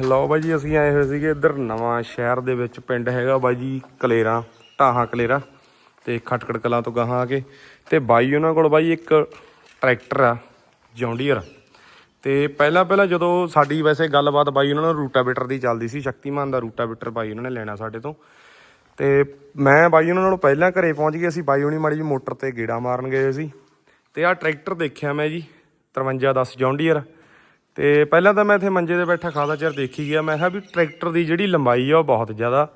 ਲਓ ਬਾਈ ਜੀ, ਅਸੀਂ ਆਏ ਹੋਏ ਸੀਗੇ ਇੱਧਰ ਨਵਾਂ ਸ਼ਹਿਰ ਦੇ ਵਿੱਚ, ਪਿੰਡ ਹੈਗਾ ਬਾਈ ਜੀ ਕਲੇਰਾ, ਢਾਹਾਂ ਕਲੇਰਾ, ਤੇ ਖਟਕੜ ਕਲਾਂ ਤੋਂ ਗਾਹਾਂ ਆ ਕੇ। ਤੇ ਬਾਈ ਉਹਨਾਂ ਕੋਲ ਬਾਈ ਇੱਕ ਟਰੈਕਟਰ ਆ, ਜੌਂਡੀਅਰ। ਤੇ ਪਹਿਲਾਂ ਪਹਿਲਾਂ ਜਦੋਂ ਸਾਡੀ ਵੈਸੇ ਗੱਲਬਾਤ ਬਾਈ ਉਹਨਾਂ ਨਾਲ ਰੂਟਾਵੇਟਰ ਦੀ ਚੱਲਦੀ ਸੀ, ਸ਼ਕਤੀਮਾਨ ਦਾ ਰੂਟਾਵੇਟਰ ਬਾਈ ਉਹਨਾਂ ਨੇ ਲੈਣਾ ਸਾਡੇ ਤੋਂ। ਤੇ ਮੈਂ ਬਾਈ ਉਹਨਾਂ ਨਾਲੋਂ ਪਹਿਲਾਂ ਘਰੇ ਪਹੁੰਚ ਗਿਆ ਸੀ, ਬਾਈ ਹੁਣੀ ਮਾੜੀ ਜੀ ਮੋਟਰ ਤੇ ਗੇੜਾ ਮਾਰਨ ਗਏ ਸੀ। ਤੇ ਆਹ ਟਰੈਕਟਰ ਦੇਖਿਆ ਮੈਂ ਜੀ 5310 ਜੌਂਡੀਅਰ। ਤੇ ਪਹਿਲਾਂ ਤਾਂ ਮੈਂ ਇੱਥੇ ਮੰਜੇ ਤੇ ਬੈਠਾ ਖਾਦਾ ਚਿਰ ਦੇਖੀ ਗਿਆ। ਮੈਂ ਕਿਹਾ ਵੀ ਟਰੈਕਟਰ ਦੀ ਜਿਹੜੀ ਲੰਬਾਈ ਆ ਉਹ ਬਹੁਤ ਜ਼ਿਆਦਾ।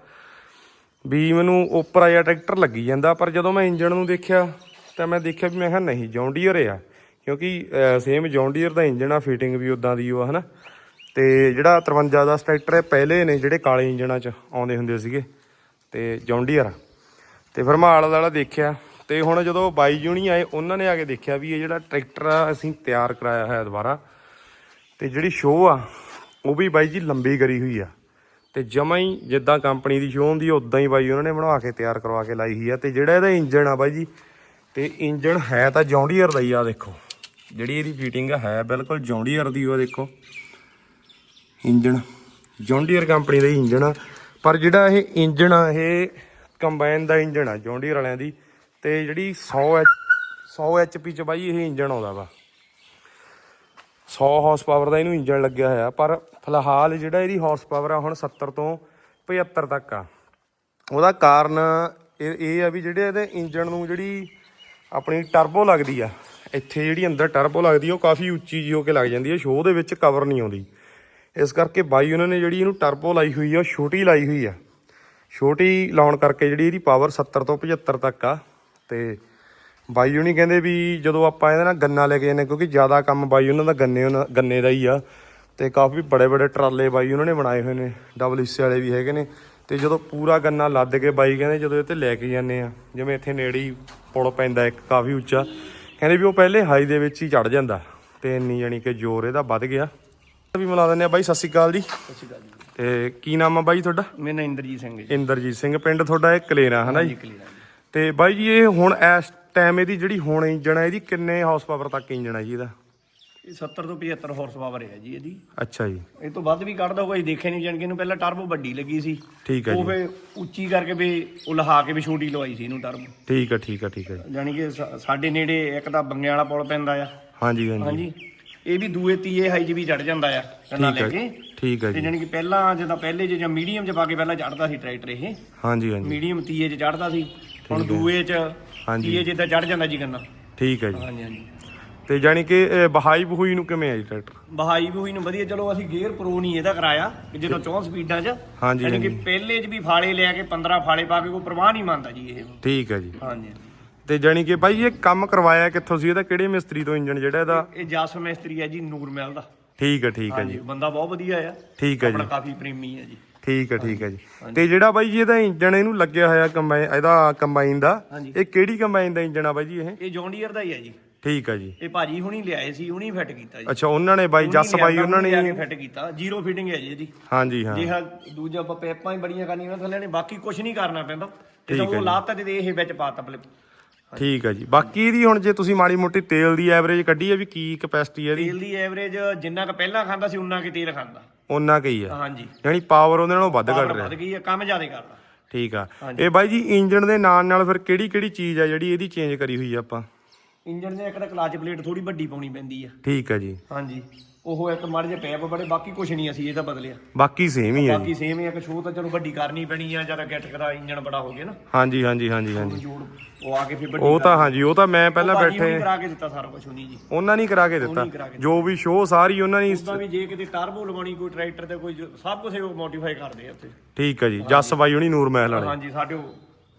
ਵੀ ਮੈਨੂੰ ਉੱਪਰ ਆਇਆ ਟਰੈਕਟਰ ਲੱਗੀ ਜਾਂਦਾ, ਪਰ ਜਦੋਂ ਮੈਂ ਇੰਜਣ ਨੂੰ ਦੇਖਿਆ ਤਾਂ ਮੈਂ ਦੇਖਿਆ ਵੀ ਮੈਂ ਕਿਹਾ ਨਹੀਂ ਜੌਂਡੀਅਰ ਆ। ਕਿਉਂਕਿ ਸੇਮ ਜੌਂਡੀਅਰ ਦਾ ਇੰਜਣ ਆ ਫਿਟਿੰਗ ਵੀ ਉਦਾਂ ਦੀ ਉਹ ਆ, ਹਨਾ। ਤੇ ਜਿਹੜਾ 53 ਦਾ ਟਰੈਕਟਰ ਹੈ ਪਹਿਲੇ ਨੇ ਜਿਹੜੇ ਕਾਲੇ ਇੰਜਣਾਂ 'ਚ ਆਉਂਦੇ ਹੁੰਦੇ ਸੀਗੇ, ਤੇ ਜੌਂਡੀਅਰ ਤੇ ਫਿਰ ਮੈਂ ਆਲਾ ਦਾਲਾ ਦੇਖਿਆ, ਤੇ ਹੁਣ ਜਦੋਂ ਬਾਈ ਜੂਨੀ ਆਏ, ਉਹਨਾਂ ਨੇ ਆ ਕੇ ਦੇਖਿਆ ਵੀ ਇਹ ਜਿਹੜਾ ਟਰੈਕਟਰ ਆ, ਅਸੀਂ ਤਿਆਰ ਕਰਾਇਆ ਹੋਇਆ ਦੁਬਾਰਾ। ਤੇ ਜਿਹੜੀ ਸ਼ੋਅ ਆ, ਉਹ ਵੀ ਬਾਈ ਜੀ ਲੰਬੀ ਕਰੀ ਹੋਈ ਆ। ਤੇ ਜਮਾਂ ਹੀ ਜਿੱਦਾਂ ਕੰਪਨੀ ਦੀ ਸ਼ੋਅ ਹੁੰਦੀ ਆ ਉਦਾਂ ਹੀ ਬਾਈ ਉਹਨਾਂ ਨੇ ਬਣਾ ਕੇ ਤਿਆਰ ਕਰਵਾ ਕੇ ਲਾਈ ਹੋਈ ਆ। ਤੇ ਜਿਹੜਾ ਇਹਦਾ ਇੰਜਣ ਆ ਬਾਈ ਜੀ, ਤੇ ਇੰਜਣ ਹੈ ਤਾਂ ਜੌਂਡੀਅਰ ਦਾ ਹੀ ਆ, ਦੇਖੋ। ਜਿਹੜੀ ਇਹਦੀ ਫੀਟਿੰਗ ਹੈ ਬਿਲਕੁਲ ਜੌਂਡੀਅਰ ਦੀ, ਉਹ ਦੇਖੋ। ਇੰਜਣ ਜੌਂਡੀਅਰ ਕੰਪਨੀ ਦਾ ਹੀ ਇੰਜਣ ਆ। ਪਰ ਜਿਹੜਾ ਇਹ ਇੰਜਣ ਆ, ਇਹ ਕੰਬਾਈਨ ਦਾ ਇੰਜਣ ਆ, ਜੌਂਡੀਅਰ ਵਾਲਿਆਂ ਦੀ। ਤੇ ਜਿਹੜੀ 100 ਐਚ 100 ਐਚਪੀ ਚ ਬਾਈ ਇਹ ਇੰਜਣ ਆਉਂਦਾ ਵਾ। 100 ਹਾਰਸ ਪਾਵਰ ਦਾ ਇਹਨੂੰ ਇੰਜਣ ਲੱਗਿਆ ਹੋਇਆ, ਪਰ ਫਿਲਹਾਲ ਜਿਹੜਾ ਇਹਦੀ ਹਾਰਸ ਪਾਵਰ ਆ ਹੁਣ 70 ਤੋਂ 75 ਤੱਕ ਆ। ਉਹਦਾ ਕਾਰਨ ਇਹ ਇਹ ਆ ਵੀ ਜਿਹੜੇ ਇਹਦੇ ਇੰਜਣ ਨੂੰ ਜਿਹੜੀ ਆਪਣੀ ਟਰਬੋ ਲੱਗਦੀ ਆ, ਇੱਥੇ ਜਿਹੜੀ ਅੰਦਰ ਟਰਬੋ ਲੱਗਦੀ ਉਹ ਕਾਫੀ ਉੱਚੀ ਜੀ ਹੋ ਕੇ ਲੱਗ ਜਾਂਦੀ ਹੈ ਸ਼ੋਅ ਦੇ ਵਿੱਚ ਕਵਰ ਨਹੀਂ ਆਉਂਦੀ। ਇਸ ਕਰਕੇ ਬਾਈ ਉਹਨਾਂ ਨੇ ਜਿਹੜੀ ਇਹਨੂੰ ਟਰਬੋ ਲਾਈ ਹੋਈ ਆ, ਉਹ ਛੋਟੀ ਲਾਈ ਹੋਈ ਆ। ਛੋਟੀ ਲਾਉਣ ਕਰਕੇ ਜਿਹੜੀ ਇਹਦੀ ਪਾਵਰ 70 ਤੋਂ 75 ਤੱਕ ਆ, ਤੇ ਬਾਈ ਹੁਣੀ ਕਹਿੰਦੇ ਵੀ ਜਦੋਂ ਆਪਾਂ ਇਹਦੇ ਨਾਲ ਗੰਨਾ ਲੈ ਕੇ ਜਾਂਦੇ ਕਿਉਂਕਿ ਜ਼ਿਆਦਾ ਕੰਮ ਬਾਈ ਉਹਨਾਂ ਦਾ ਗੰਨੇ ਉਹਨਾਂ- ਗੰਨੇ ਦਾ ਹੀ ਆ। ਤੇ ਕਾਫੀ ਬੜੇ ਬੜੇ ਟਰਾਲੇ ਬਾਈ ਉਹਨਾਂ ਨੇ ਬਣਾਏ ਹੋਏ ਨੇ ਡਬਲ ਹਿੱਸੇ ਵਾਲੇ ਵੀ ਹੈਗੇ ਨੇ। ਤੇ ਜਦੋਂ ਪੂਰਾ ਗੰਨਾ ਲੱਦ ਕੇ ਬਾਈ ਕਹਿੰਦੇ ਜਦੋਂ ਇਹ ਤੇ ਲੈ ਕੇ ਜਾਂਦੇ ਆ ਜਿਵੇਂ ਇੱਥੇ ਨੇੜੇ ਹੀ ਪੁਲ ਪੈਂਦਾ ਇੱਕ ਕਾਫੀ ਉੱਚਾ। ਕਹਿੰਦੇ ਵੀ ਉਹ ਪਹਿਲੇ ਹਾਈ ਦੇ ਵਿੱਚ ਹੀ ਚੜ ਜਾਂਦਾ। ਤੇ ਇੰਨੀ ਜਾਣੀ ਕਿ ਜ਼ੋਰ ਇਹਦਾ ਵੱਧ ਗਿਆ। ਵੀ ਮਿਲਾ ਦਿੰਦੇ ਆ ਬਾਈ ਸਤਿ ਸ਼੍ਰੀ ਅਕਾਲ ਜੀ। ਸਤਿ ਸ਼੍ਰੀ ਅਕਾਲ ਜੀ। ਤੇ ਕੀ ਨਾਮ ਆ ਬਾਈ ਤੁਹਾਡਾ? ਮੇਰਾ ਇੰਦਰਜੀਤ ਸਿੰਘ ਜੀ। ਇੰਦਰਜੀਤ ਸਿੰਘ ਪਿੰਡ ਤੁਹਾਡਾ ਇਹ ਕਲੇਰਾ ਹਨਾ ਜੀ? ਕਲੀਅਰ ਹੈ ਤੇ ਬਾਈ ਜੀ ਇਹ ਹੁਣ ਇਸ ਟਾਈਮ ਇਹਦੀ ਜਿਹੜੀ ਹੁਣ ਇੰਜਣ ਹੈ ਇਹਦੀ ਕਿੰਨੇ ਹਾਰਸ ਪਾਵਰ ਤੱਕ ਇੰਜਣ ਹੈ ਜੀ ਇਹਦਾ? ਇਹ 70 ਤੋਂ 75 ਹਾਰਸ ਪਾਵਰ ਹੈ ਜੀ ਇਹਦੀ। ਅੱਛਾ ਜੀ। ਇਹ ਤੋਂ ਵੱਧ ਵੀ ਕੱਢਦਾ ਹੋਊਗਾ ਜੀ ਦੇਖਿਆ ਨਹੀਂ ਜਾਣ ਕੇ ਇਹਨੂੰ ਪਹਿਲਾਂ ਟਰਬੋ ਵੱਡੀ ਲੱਗੀ ਸੀ। ਠੀਕ ਹੈ ਉਹ ਜੀ। ਫੇ ਉੱਚੀ ਕਰਕੇ ਵੀ ਉਹ ਲਹਾ ਕੇ ਵੀ ਛੋਟੀ ਲਵਾਈ ਸੀ ਇਹਨੂੰ ਟਰਬੋ ਠੀਕ ਹੈ ਠੀਕ ਹੈ ਠੀਕ ਹੈ ਜੀ। ਜਾਣੀ ਕਿ ਸਾ- ਸਾਡੇ ਨੇੜੇ ਇੱਕ ਤਾਂ ਬੰਗੇ ਵਾਲਾ ਪੁਲ ਪੈਂਦਾ ਆ। ਹਾਂਜੀ ਹਾਂਜੀ। ਹਾਂਜੀ। ਇਹ ਵੀ ਦੂਏ ਤੀਏ ਹਾਈ 'ਚ ਵੀ ਚੜ ਜਾਂਦਾ ਆ ਕੰਨਾ ਠੀਕ ਲੈ ਕੇ। ਠੀਕ ਹੈ ਤੇ ਜੀ। ਜਾਣੀ ਕਿ ਪਹਿਲਾਂ ਜਦੋਂ ਪਹਿਲੇ 'ਚ ਜਾਂ ਮੀਡੀਅਮ 'ਚ ਪਾ ਕੇ ਪਹਿਲਾਂ ਚੜਦਾ ਸੀ ਟਰੈਕਟਰ ਇਹ। ਹਾਂਜੀ ਹਾਂਜੀ। ਮੀਡੀਅਮ ਤੀਏ 'ਚ ਚੜਦਾ ਸੀ। ਹੁਣ ਦੂਏ 'ਚ ਹਾਂਜੀ। 'ਚ ਤਾਂ ਚੜ ਜਾਂਦਾ ਜੀ ਕੰਨਾ। ਠੀਕ ਹੈ ਜੀ। ਹਾਂਜੀ ਹਾਂਜੀ। ਤੇ ਜਾਣੀ ਕਿ ਇਹ ਬਹਾਈ ਬਹੂਈ ਨੂੰ ਕਿਵੇਂ ਹੈ ਜੀ ਟਰੈਕਟਰ? ਬਹਾਈ ਵੀ ਹੋਈ ਨੂੰ ਵਧੀਆ ਚਲੋ ਅਸੀਂ ਗੇਅਰ ਪ੍ਰੋ ਨਹੀਂ ਇਹਦਾ ਕਰਾਇਆ ਕਿ ਜਦੋਂ 64 ਸਪੀਡਾਂ 'ਚ ਹਾਂਜੀ, ਯਾਨੀ ਕਿ ਹਾਂਜੀ। ਪਹਿਲੇ 'ਚ ਵੀ ਫਾਲੇ ਲਿਆ ਕੇ 15 ਫਾਲੇ ਪਾ ਕੇ ਕੋਈ ਪ੍ਰਵਾਹ ਨਹੀਂ ਮੰਨਦਾ ਜੀ ਇਹ। ਠੀਕ ਹੈ ਜੀ। ਹਾਂਜੀ ਤੇ ਜਾਣੀ ਕਿ ਬਾਈ ਇਹ ਕੰਮ ਕਰਵਾਇਆ ਕਿੱਥੋਂ ਸੀ? ਇਹਦਾ ਕਿਹੜੇ ਮਿਸਤਰੀ ਤੋਂ ਇੰਜਣ ਜਿਹੜਾ ਇਹਦਾ? ਇਹ ਜਸ ਮਿਸਤਰੀ ਹੈ ਜੀ ਨੂਰ ਮਹਿਲ ਦਾ। ਠੀਕ ਹੈ ਠੀਕ ਹੈ ਜੀ। ਹਾਂਜੀ ਬੰਦਾ ਬਹੁਤ ਵਧੀਆ ਆ। ਠੀਕ ਹੈ ਆਪਣਾ ਜੀ ਕਾਫੀ ਪ੍ਰੇਮੀ ਹੈ ਜੀ। ਠੀਕ ਹੈ ਠੀਕ ਹੈ ਜੀ। ਤੇ ਜਿਹੜਾ ਬਾਈ ਜੀ ਇਹਦਾ ਇੰਜਣ ਇਹਨੂੰ ਲੱਗਿਆ ਹੋਇਆ ਕੰਬਾਈਨ ਇਹਦਾ ਕੰਬਾਈਨ ਦਾ ਹਾਂਜੀ। ਇਹ ਕਿਹੜੀ ਕੰਬਾਈਨ ਦਾ ਇੰਜਣ ਆ ਬਾਈ ਜੀ ਇਹ? ਇਹ ਜੌਂਡੀਅਰ ਦਾ ਹੀ ਹੈ ਜੀ। ਠੀਕ ਹੈ ਜੀ। ਇਹ ਭਾਜੀ ਹੁਣੀ ਲਿਆਏ ਸੀ ਹੁਣੀ ਫਿੱਟ ਕੀਤਾ ਜੀ। ਅੱਛਾ ਉਹਨਾਂ ਨੇ ਬਾਈ ਜੱਸ ਬਾਈ ਉਹਨਾਂ ਨੇ ਫਿੱਟ ਕੀਤਾ। ਜ਼ੀਰੋ ਫਿਟਿੰਗ ਹੈ ਜੀ ਇਹਦੀ। ਹਾਂਜੀ ਹਾਂ। ਜੇ ਹਾ ਦੂਜਾ ਆਪਾਂ ਪੈਪਾਂ ਹੀ ਬੜੀਆਂ ਕਰਨੀਆਂ ਉਹਨਾਂ ਥੱਲੇ ਨੇ ਬਾਕੀ ਕੁਝ ਨਹੀਂ ਕਰਨਾ ਪੈਂਦਾ। ਤੇ ਉਹ। ਲਾਤਾ ਤੇ ਇਹ ਵਿੱਚ ਪਾਤਾ ਪਲੇ ਠੀਕ ਹੈ ਜੀ। ਬਾਕੀ ਇਹਦੀ ਹੁਣ ਜੇ ਤੁਸੀਂ ਮਾੜੀ ਮੋਟੀ ਤੇਲ ਦੀ ਐਵਰੇਜ ਕੱਢੀ ਹੈ ਵੀ ਕੀ ਕਪੈਸਿਟੀ ਹੈ ਇਹਦੀ? ਤੇਲ ਦੀ ਐਵਰੇਜ ਜਿੰਨਾ ਕ ਪਹਿਲਾਂ ਖਾਂਦਾ ਸੀ ਉਨਾ ਕਿ ਤੇਲ ਖਾਂਦਾ। ਉਹਨਾਂ ਕਈ ਆ। ਹਾਂਜੀ। ਯਾਨੀ ਪਾਵਰ ਉਹਦੇ ਨਾਲੋਂ ਵੱਧ ਕੱਢ ਰਿਹਾ। ਵੱਧ ਗਈ ਹੈ ਕੰਮ ਜ਼ਿਆਦਾ ਕਰਦਾ। ਠੀਕ ਆ। ਇਹ ਬਾਈ ਜੀ ਇੰਜਨ ਦੇ ਨਾਲ ਨਾਲ ਫਿਰ ਕਿਹੜੀ ਕਿਹੜੀ ਚੀਜ਼ ਆ ਜਿਹੜੀ ਇਹਦੀ ਚੇਂਜ ਕਰੀ ਹੋਈ ਆ ਆਪਾਂ? ਇੰਜਨ ਦੇ ਇੱਕ ਤਾਂ ਕਲਚ ਪਲੇਟ ਥੋੜੀ ਵੱਡੀ ਪਾਉਣੀ ਪੈਂਦੀ ਆ। ਠੀਕ ਆ ਜੀ। ਹਾਂਜੀ। ਉਹ ਇੱਕ ਮਾੜੇ ਜਿਹੇ ਪੈਪ ਬੜੇ ਬਾਕੀ ਕੁਝ ਨਹੀਂ ਅਸੀਂ ਇਹਦਾ ਬਦਲਿਆ। ਬਾਕੀ ਸੇਮ ਹੀ ਜੀ। ਬਾਕੀ ਸੇਮ ਹੀ ਆ ਕਿ ਸ਼ੋਅ ਤਾਂ ਚਲੋ ਵੱਡੀ ਕਰਨੀ ਪੈਣੀ ਆ ਜਦ ਗਿੱਟ ਦਾ ਇੰਜਨ ਬੜਾ ਹੋ ਗਿਆ ਨਾ। ਹਾਂਜੀ ਹਾਂਜੀ ਹਾਂਜੀ ਹਾਂਜੀ। ਜੋੜ ਉਹ ਆ ਕੇ ਫਿਰ ਵੱਡੀ ਉਹ ਤਾਂ ਹਾਂਜੀ ਉਹ ਤਾਂ ਮੈਂ ਪਹਿਲਾਂ ਬੈਠੇ ਕਰਾ ਕੇ ਦਿੱਤਾ ਸਾਰਾ ਕੁਝ ਹੁਣੀ ਜੀ। ਉਹਨਾਂ ਨਹੀਂ ਕਰਾ ਕੇ ਦਿੱਤਾ। ਕਰਾ ਜੋ ਵੀ ਸ਼ੋਅ ਸਾਰੀ ਉਹਨਾਂ ਨੇ ਉਦਾਂ ਵੀ ਜੇ ਕਿਤੇ ਟਰਬੋ ਲਵਾਉਣੀ ਕੋਈ ਟਰੈਕਟਰ ਤੇ ਕੋਈ ਜੋ- ਸਭ ਕੁਝ ਉਹ ਮੋਡੀਫਾਈ ਕਰਦੇ ਆ ਉੱਥੇ। ਠੀਕ ਆ ਜੀ ਜੱਸ ਬਾਈ ਹੁਣੀ ਨੂਰ ਮਹਿਲ ਵਾਲੇ। ਹਾਂਜੀ ਸਾਡੇ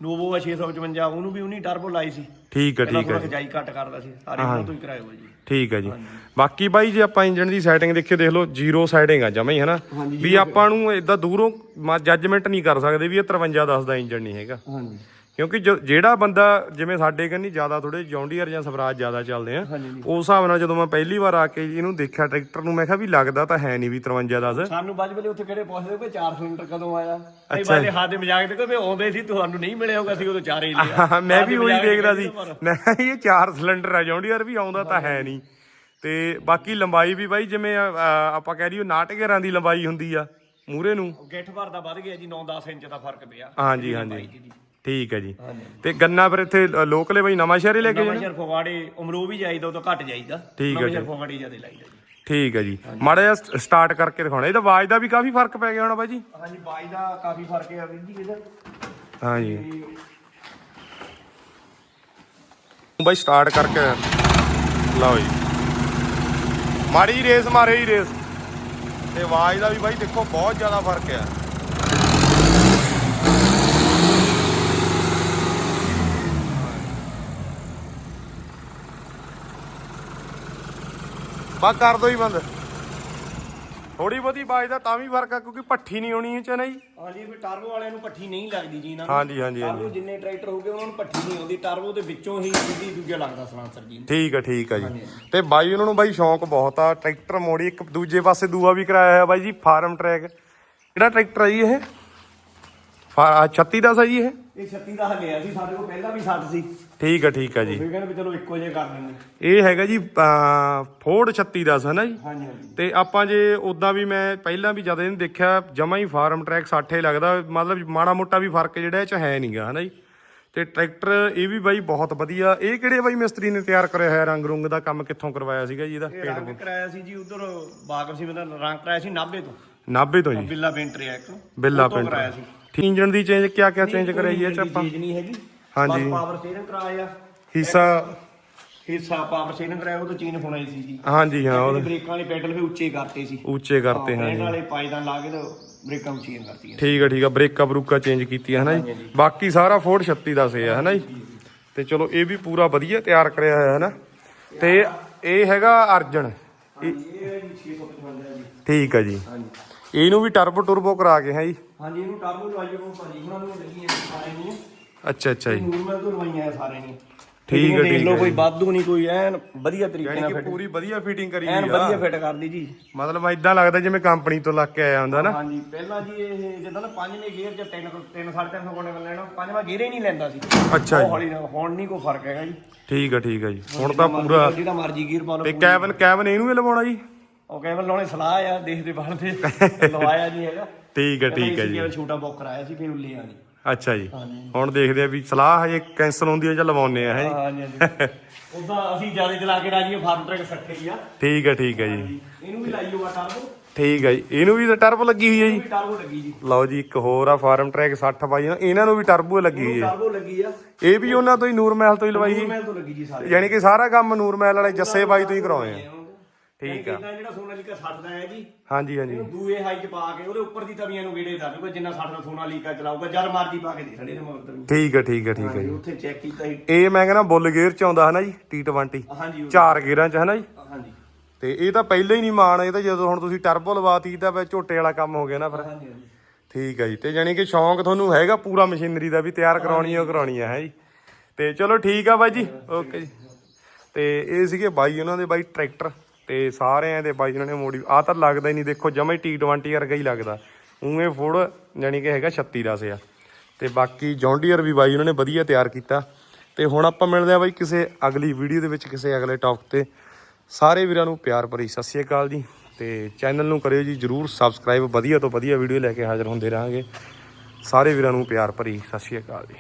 ਨੋਵੋ ਆ 655 ਉਹਨੂੰ ਵੀ ਉਹਨੀ ਟਰਬੋ ਲਾਈ ਸੀ। ਠੀਕ ਪਹਿਲਾਂ ਠੀਕ ਜੀ। ਖਜਾਈ ਘੱਟ ਕਰਦਾ ਸੀ ਸਾਰੇ ਉਹ ਤੋਂ ਹੀ ਹੋਏ ਜੀ। ਠੀਕ ਆ ਜੀ। ਬਾਕੀ ਬਾਈ ਜੇ ਆਪਾਂ ਇੰਜਨ ਦੀ ਸੈਟਿੰਗ ਦੇਖੀਏ ਦੇਖ ਲਓ ਜ਼ੀਰੋ ਸੈਟਿੰਗ ਆ ਜਮਾ ਹੀ ਹਨਾ? ਵੀ ਆਪਾਂ ਨੂੰ ਇਦਾਂ ਦੂਰੋਂ ਜੱਜਮੈਂਟ ਨਹੀਂ ਕਰ ਸਕਦੇ ਵੀ ਇਹ 53 10 ਦਾ ਇੰਜਨ ਨਹੀਂ ਹੈਗਾ। ਹਾਂਜੀ। ਕਿਉਂਕਿ ਜੋ- ਜਿਹੜਾ ਬੰਦਾ ਜਿਵੇਂ ਸਾਡੇ ਕੰਨੀ ਜ਼ਿਆਦਾ ਥੋੜੇ ਜੌਂਡੀਅਰ ਜਾਂ ਸਵਰਾਜ ਜ਼ਿਆਦਾ ਚੱਲਦੇ ਆ। ਉਸ ਹਿਸਾਬ ਨਾਲ ਜਦੋਂ ਮੈਂ ਪਹਿਲੀ ਵਾਰ ਆ ਕੇ ਇਹਨੂੰ ਦੇਖਿਆ ਟਰੈਕਟਰ ਨੂੰ ਮੈਂ ਕਿਹਾ ਵੀ ਲੱਗਦਾ ਤਾਂ ਹੈ ਨਹੀਂ ਵੀ 53 10 ਸਾਨੂੰ ਬਾਜ ਵੇਲੇ ਉੱਥੇ ਕਿਹੜੇ ਪੁੱਛਦੇ ਕੋਈ 4 ਸਿਲੰਡਰ ਕਦੋਂ ਆਇਆ? ਕਈ ਵਾਰ ਹੱਥ ਦੇ ਮਜ਼ਾਕ ਦੇ ਕੋਈ ਆਉਂਦੇ ਸੀ ਤੁਹਾਨੂੰ ਨਹੀਂ ਮਿਲਿਆ ਹੋਗਾ ਸੀ ਉਦੋਂ ਚਾਰੇ ਹੀ ਲਿਆ। ਮੈਂ ਵੀ ਉਹੀ ਦੇਖਦਾ ਸੀ। ਮੈਂ ਕਿਹਾ ਇਹ ਚਾਰ ਸਿਲੰਡਰ ਆ ਜੌਂਡੀਅਰ ਵੀ ਆਉਂਦਾ ਤਾਂ ਹੈ ਨਹੀਂ। ਤੇ ਬਾਕੀ ਲੰਬਾਈ ਵੀ ਬਾਈ ਜਿਵੇਂ ਅ, ਅ, ਆਪਾਂ ਕਹਿ ਲਈਏ 69 ਘੇਰਾਂ ਦੀ ਲੰਬਾਈ ਹੁੰਦੀ ਆ ਮੂਰੇ ਨੂੰ। ਗਿੱਠ ਭਰ ਦਾ ਵੱਧ ਗਿਆ ਜੀ 9-10 ਇੰਚ ਦਾ ਫ਼ਰਕ ਪਿਆ। ਹਾਂਜੀ ਹਾਂਜੀ। ਠੀਕ ਹੈ ਜੀ। ਹਾਂਜੀ। ਤੇ ਗੰਨਾ ਫਿਰ ਇੱਥੇ ਲੋਕਲੇ ਬਾਈ ਨਵਾਂ ਸ਼ਹਿਰ ਹੀ ਲੈ ਕੇ ਨਵਾਂ ਸ਼ਹਿਰ ਫਗਵਾੜੇ ਉਮਰੋ ਵੀ ਜਾਈਦਾ ਉਹ ਤੋਂ ਘੱਟ ਜਾਈਦਾ। ਠੀਕ ਹੈ, ਨਵਾਂ ਸ਼ਹਿਰ ਠੀਕ। ਫਗਵਾੜੇ ਜ਼ਿਆਦਾ ਲਾਈਦਾ ਜੀ। ਠੀਕ ਹੈ ਜੀ। ਮਾੜਾ ਜਿਹਾ ਸਟਾਰਟ ਕਰਕੇ ਦਿਖਾਉਣਾ। ਇਹਦਾ ਆਵਾਜ਼ ਦਾ ਵੀ ਕਾਫੀ ਫ਼ਰਕ ਪੈ ਗਿਆ ਹੋਣਾ ਬਾਈ ਜੀ। ਹਾਂਜੀ ਬਾਈ ਦਾ ਕਾਫੀ ਫ਼ਰਕ ਹੈ ਵੀਰ ਜੀ ਇਹਦਾ। ਹਾਂਜੀ। ਬਾਈ ਸਟਾਰਟ ਕਰਕੇ ਲਓ ਜੀ। ਮਾੜੀ ਰੇਸ ਮਾਰੇ ਹੀ ਰੇਸ ਤੇ ਆਵਾਜ਼ ਦਾ ਵੀ ਬਾਈ ਦੇਖੋ ਬਹੁਤ ਜ਼ਿਆਦਾ ਫ਼ਰਕ ਆ। ਬਾ ਕਰ ਦੋ ਹੀ ਬੰਦ। ਥੋੜੀ ਬਹੁਤੀ ਆਵਾਜ਼ ਦਾ ਤਾਂ ਵੀ ਫ਼ਰਕ ਆ ਕਿਉਂਕਿ ਪੱਠੀ ਨਹੀਂ ਆਉਣੀ ਇਹ ਚ ਨਹੀਂ ਹਾਂਜੀ ਵੀ ਟਰਬੋ ਵਾਲਿਆਂ ਨੂੰ ਪੱਠੀ ਨਹੀਂ ਲੱਗਦੀ ਜੀ ਇਹਨਾਂ ਨੂੰ। ਹਾਂਜੀ ਹਾਂਜੀ ਹਾਂਜੀ। ਟਰਬੋ ਜਿੰਨੇ ਟਰੈਕਟਰ ਹੋਗੇ ਉਹਨਾਂ ਨੂੰ ਪੱਠੀ ਨਹੀਂ ਆਉਂਦੀ। ਟਰਬੋ ਦੇ ਵਿੱਚੋਂ ਹੀ ਸਿੱਧੀ ਦੂਜਾ ਲੱਗਦਾ ਸਲਾਂਸਰ ਜੀ। ਠੀਕ ਆ ਠੀਕ ਆ ਜੀ। ਤੇ ਬਾਈ ਉਹਨਾਂ ਨੂੰ ਬਾਈ ਸ਼ੌਂਕ ਬਹੁਤ ਆ ਟਰੈਕਟਰ ਮੋੜੀ ਇੱਕ ਦੂਜੇ ਪਾਸੇ ਦੂਆ ਵੀ ਕਰਾਇਆ ਹੋਇਆ ਬਾਈ ਜੀ ਫਾਰਮ ਟਰੈਕ। ਕਿਹੜਾ ਟਰੈਕਟਰ ਆ ਜੀ ਇਹ? ਫਾ 36 ਦਾ ਸਹੀ ਇਹ? ਇਹ 36 ਦਾ ਹਲਿਆ ਸੀ ਸਾਡੇ ਕੋਲ ਪਹਿਲਾਂ ਵੀ 60 ਸੀ। ਠੀਕ ਆ ਠੀਕ ਆ ਜੀ। ਫਿਰ ਕਹਿੰਦੇ ਵੀ ਚਲੋ ਇੱਕੋ ਜਿਹਾ ਕਰ ਦਿੰਦੇ ਇਹ ਹੈਗਾ ਜੀ ਫੋਰਡ 36 ਦਾ ਹੈ ਨਾ ਜੀ? ਹਾਂਜੀ ਹਾਂਜੀ। ਤੇ ਆਪਾਂ ਜੇ ਉਦਾਂ ਵੀ ਮੈਂ ਪਹਿਲਾਂ ਵੀ ਜਦ ਇਹਨੂੰ ਦੇਖਿਆ ਜਮਾ ਹੀ ਫਾਰਮ ਟਰੈਕ 60 ਹੀ ਲੱਗਦਾ ਮਤਲਬ ਮਾੜਾ ਮੋਟਾ ਵੀ ਫ਼ਰਕ ਜਿਹੜਾ ਇਹ ਚ ਹੈ ਨਹੀਂਗਾ ਹਨਾ ਜੀ? ਤੇ ਟਰੈਕਟਰ ਇਹ ਵੀ ਬਾਈ ਬਹੁਤ ਵਧੀਆ। ਇਹ ਕਿਹੜੇ ਬਾਈ ਮਿਸਤਰੀ ਨੇ ਤਿਆਰ ਕਰਿਆ ਹੋਇਆ ਰੰਗ ਰੁੰਗ ਦਾ ਕੰਮ ਕਿੱਥੋਂ ਕਰਵਾਇਆ ਸੀਗਾ ਜੀ ਇਹਦਾ? ਇਹ ਰੰਗ ਕਰਾਇਆ ਸੀ ਜੀ ਉਧਰ ਬਾਗਰ ਸੀ ਦਾ ਰੰਗ ਕਰਾਇਆ ਸੀ ਨਾਭੇ ਤੋਂ। ਨਾਭੇ ਤੋਂ ਜੀ। ਬਿੱਲਾ ਪੇਂਟਰ ਆ ਇੱਕ। ਬਿੱਲਾ ਉਹ ਤੋਂ ਪਿੰਡ ਕਰਾਇਆ ਸੀ। ਇੰਜਨ ਦੀ ਚੇਂਜ ਕਿਆ ਕਿਆ ਚੇਂਜ ਕਰਾਈ ਇਹ ਚ ਆਪਾਂ? ਚੀਜ਼ ਨਹੀਂ ਹੈਗੀ। ਹਾਂਜੀ। ਬਸ ਪਾਵਰ ਸਟੀਅਰਿੰਗ ਕਰਾਇਆ ਹਿੱਸਾ ਹਿੱਸਾ ਪਾਵਰ ਸਟੀਅਰਿੰਗ ਕਰਾਇਆ ਉਹ ਤੋਂ ਚੀਨ ਹੋਣਾ ਹੀ ਸੀ ਜੀ। ਹਾਂਜੀ ਹਾਂ ਉਹ ਉਹਦੇ ਬ੍ਰੇਕਾਂ ਵਾਲੇ ਪੈਡਲ ਵੀ ਉੱਚੇ ਕਰਤੇ ਸੀ। ਉੱਚੇ ਕਰਤੇ ਹਾਂ ਪੈਡਲ ਵਾਲੇ ਪਾਇਦਾਨ ਲਾ ਕੇ ਤੇ ਬ੍ਰੇਕਾਂ ਉੱਚੀਆਂ ਕਰਤੀਆਂ ਠੀਕ ਆ ਠੀਕ ਆ ਬ੍ਰੇਕਾਂ ਬਰੂਕਾਂ ਚੇਂਜ ਕੀਤੀਆਂ ਹਨਾ ਜੀ? ਬਾਕੀ ਸਾਰਾ ਫੋਰਡ 36 ਦਾ ਸੇ ਆ ਹਨਾ ਜੀ? ਤੇ ਚਲੋ ਇਹ ਵੀ ਪੂਰਾ ਵਧੀਆ ਤਿਆਰ ਕਰਿਆ ਹੋਇਆ ਹੈ ਨਾ ਤੇ ਇਹ ਹੈਗਾ ਅਰਜਨ। ਇਹ ਹੈ ਜੀ 655 ਜੀ। ਠੀਕ ਆ ਜੀ। ਹਾਂਜੀ। ਇਹਨੂੰ ਵੀ ਟਰਬੋ ਟੁਰਬੋ ਕਰਾ ਕੇ ਹੈ ਜੀ? ਹਾਂਜੀ ਇਹਨੂੰ ਟਰਬੋ ਲਵਾਈਏ ਉਹ ਭਾਜੀ ਉਹਨਾਂ ਨੂੰ ਲੱਗੀਆਂ ਸਾਰੇ ਨੂੰ। ਅੱਛਾ ਅੱਛਾ ਜੀ। ਨੂਰਮਲ ਤੋਂ ਲਵਾਈਆਂ ਸਾਰੇ ਨੇ। ਠੀਕ ਹੈ, ਠੀਕ ਹੈ ਕੋਈ ਵਾਧੂ ਨਹੀਂ ਕੋਈ ਐਨ ਵਧੀਆ ਤਰੀਕੇ ਨਾਲ ਫਿੱਟ ਪੂਰੀ ਵਧੀਆ ਫਿਟਿੰਗ ਕਰੀ ਐਨ ਹੋਈ ਵਧੀਆ ਆ ਫਿੱਟ ਕਰਦੀ ਜੀ। ਮਤਲਬ ਇਦਾਂ ਲੱਗਦਾ ਜਿਵੇਂ ਕੰਪਨੀ ਤੋਂ ਲੱਗ ਕੇ ਆਇਆ ਹੁੰਦਾ ਨਾ। ਹਾਂਜੀ ਪਹਿਲਾਂ ਜੀ ਇਹ ਜਦੋਂ ਨਾ ਪੰਜਵੇਂ ਗੇਅਰ ਤਿੰਨ ਸਾਢੇ ਤਿੰਨ ਸੌ ਕੋਨੇ ਵੱਲ ਲੈਣਾ ਪੰਜਵਾਂ ਗੇਅਰ ਹੀ ਨਹੀਂ ਲੈਂਦਾ ਸੀ। ਅੱਛਾ ਜੀ। ਹੌਲੀ ਨਾਲ ਹੁਣ ਨਹੀਂ ਕੋਈ ਫ਼ਰਕ ਹੈਗਾ ਜੀ। ਠੀਕ ਆ ਠੀਕ ਆ ਜੀ। ਹੁਣ ਤਾਂ ਪੂਰਾ ਜਿਹੜਾ ਮਰਜ਼ੀ ਗੇਅਰ ਪਾ ਤੇ ਲਓ ਕੈਬਨ ਕੈਬਨ ਇਹਨੂੰ ਹੀ ਲਵਾਉਣਾ ਜੀ? ਉਹ ਕੇਵਲ ਲਾਉਣੇ ਸਲਾਹ ਆ ਦੇਖਦੇ ਬਣਦੇ ਲਵਾਇਆ ਨਹੀਂ ਹੈਗਾ। ਠੀਕ ਆ ਠੀਕ ਆ ਜੀ। ਕੇਵਲ ਛੋਟਾ ਬੁੱਕ ਕਰਾਇਆ ਸੀ ਫਿਰ ਉੱਲੇ ਆ ਜੀ। ਅੱਛਾ ਜੀ। ਹੁਣ ਦੇਖਦੇ ਆ ਵੀ ਸਲਾਹ ਹਜੇ ਕੈਂਸਲ ਹੁੰਦੀ ਹੈ ਜਾਂ ਲਵਾਉਨੇ ਆ ਹੈ ਜੀ? ਉਦਾਂ ਅਸੀਂ ਜ਼ਿਆਦਾ ਚਲਾ ਕੇ ਰਾਜੀ ਫਾਰਮ ਟਰੈਕ ਸੱਠੇ ਹੀ ਆ ਠੀਕ ਆ ਠੀਕ ਆ ਜੀ। ਇਹਨੂੰ ਵੀ ਲਾਈ ਹੋਗਾ ਟਰਬੋ ਠੀਕ ਜੀ। ਇਹਨੂੰ ਵੀ ਟਰਬੋ ਲੱਗੀ ਹੋਈ ਹੈ ਜੀ। ਵੀ ਟਰਬੋ ਲੱਗੀ ਜੀ। ਲਓ ਜੀ ਇੱਕ ਹੋਰ ਆ ਫਾਰਮ ਟਰੈਕ 60 ਬਾਈ ਇਹਨਾਂ ਨੂੰ ਵੀ ਟਰਬੋ ਲੱਗੀ ਹੋਈ ਹੈ। ਟਰਬੋ ਲੱਗੀ ਆ। ਇਹ ਵੀ ਉਹਨਾਂ ਤੋਂ ਹੀ ਨੂਰ ਮਹਿਲ ਤੋਂ ਹੀ ਲਵਾਈ ਜੀ। ਮੈਂ ਤੋਂ ਲੱਗੀ ਜੀ ਸਾਰੇ। ਯਾਨੀ ਕਿ ਸਾਰਾ ਕੰਮ ਨੂਰ ਮਹਿਲ ਵਾਲੇ ਜੱਸੇ ਬਾਈ ਤੋਂ ਹੀ ਕਰਾਉਏ ਆ। ਠੀਕ ਆ। ਜਿਹੜਾ ਸੋਨਾਲੀਕਾ 60 ਦਾ ਹੈ ਜੀ? ਹਾਂਜੀ ਹਾਂਜੀ। ਇਹਨੂੰ ਦੂਏ ਹਾਈ ਚ ਪਾ ਕੇ ਉਹਦੇ ਉੱਪਰ ਦੀ ਤਵੀਆਂ ਨੂੰ ਗੇੜੇ ਦਾ ਦੂਗਾ ਜਿੰਨਾ 60 ਦਾ ਸੋਨਾਲੀਕਾ ਚਲਾਊਗਾ ਜਦ ਮਰਜ਼ੀ ਪਾ ਕੇ ਦੇ ਸਾਡੇ ਦੇ ਮਗਰ ਠੀਕ ਆ ਠੀਕ ਆ ਠੀਕ ਆ ਜੀ। ਉੱਥੇ ਚੈੱਕ ਕੀਤਾ ਸੀ। ਇਹ ਮੈਂ ਕਹਿੰਦਾ ਬੁੱਲ ਗੇਅਰ ਚ ਆਉਂਦਾ ਹੈ ਨਾ ਜੀ T20 ਹਾਂਜੀ ਚਾਰ ਗੇਅਰਾਂ ਚ ਹੈ ਨਾ ਜੀ। ਹਾਂਜੀ। ਤੇ ਇਹ ਤਾਂ ਪਹਿਲਾਂ ਹੀ ਨਹੀਂ ਮਾਣ ਇਹ ਤਾਂ ਜਦੋਂ ਹੁਣ ਤੁਸੀਂ ਟਰਬੋ ਲਵਾਤੀ ਤਾਂ ਫਿਰ ਝੋਟੇ ਵਾਲਾ ਕੰਮ ਹੋ ਗਿਆ ਨਾ ਫਿਰ। ਹਾਂਜੀ ਹਾਂਜੀ। ਠੀਕ ਹੈ ਜੀ ਤੇ ਜਾਨੀ ਕਿ ਸ਼ੌਂਕ ਤੁਹਾਨੂੰ ਹੈਗਾ ਪੂਰਾ ਮਸ਼ੀਨਰੀ ਦਾ ਵੀ ਤਿਆਰ ਕਰਾਉਣੀ ਹੈ ਉਹ ਕਰਾਉਣੀ ਹੈ ਹੈ ਜੀ। ਤੇ ਚਲੋ ਠੀਕ ਆ ਬਾਈ ਜੀ ਓਕੇ ਜੀ। ਤੇ ਇਹ ਸੀਗੇ ਬਾਈ ਉਹਨਾਂ ਦੇ ਬਾਈ ਟਰੈਕਟਰ। ਤੇ ਸਾਰਿਆਂ ਦੇ ਬਾਈ ਉਹਨਾਂ ਨੇ ਮੋੜੀ ਆ ਤਾਂ ਲੱਗਦਾ ਹੀ ਨਹੀਂ, ਦੇਖੋ ਜਮਾ ਹੀ T20 ਵਰਗਾ ਹੀ ਲੱਗਦਾ। ਉਵੇਂ ਫੋੜ ਜਾਨੀ ਕਿ ਹੈਗਾ 36 ਦਾ ਸਿਆ। ਤੇ ਬਾਕੀ ਜੌਂਡੀਅਰ ਵੀ ਬਾਈ ਉਹਨਾਂ ਨੇ ਵਧੀਆ ਤਿਆਰ ਕੀਤਾ। ਤੇ ਹੁਣ ਆਪਾਂ ਮਿਲਦੇ ਆ ਬਾਈ ਕਿਸੇ ਅਗਲੀ ਵੀਡੀਓ ਦੇ ਵਿੱਚ, ਕਿਸੇ ਅਗਲੇ ਟੌਪਿਕ ਤੇ। ਸਾਰੇ ਵੀਰਾਂ ਨੂੰ ਪਿਆਰ ਭਰੀ ਸਤਿ ਸ਼੍ਰੀ ਅਕਾਲ ਜੀ। ਤੇ ਚੈਨਲ ਨੂੰ ਕਰਿਓ ਜੀ ਜਰੂਰ ਸਬਸਕ੍ਰਾਈਬ ਵਧੀਆ ਤੋਂ ਵਧੀਆ ਵੀਡੀਓ ਲੈ ਕੇ ਹਾਜ਼ਰ ਹੁੰਦੇ ਰਹਾਂਗੇ। ਸਾਰੇ ਵੀਰਾਂ ਨੂੰ ਪਿਆਰ ਭਰੀ ਸਤਿ ਸ਼੍ਰੀ ਅਕਾਲ ਜੀ।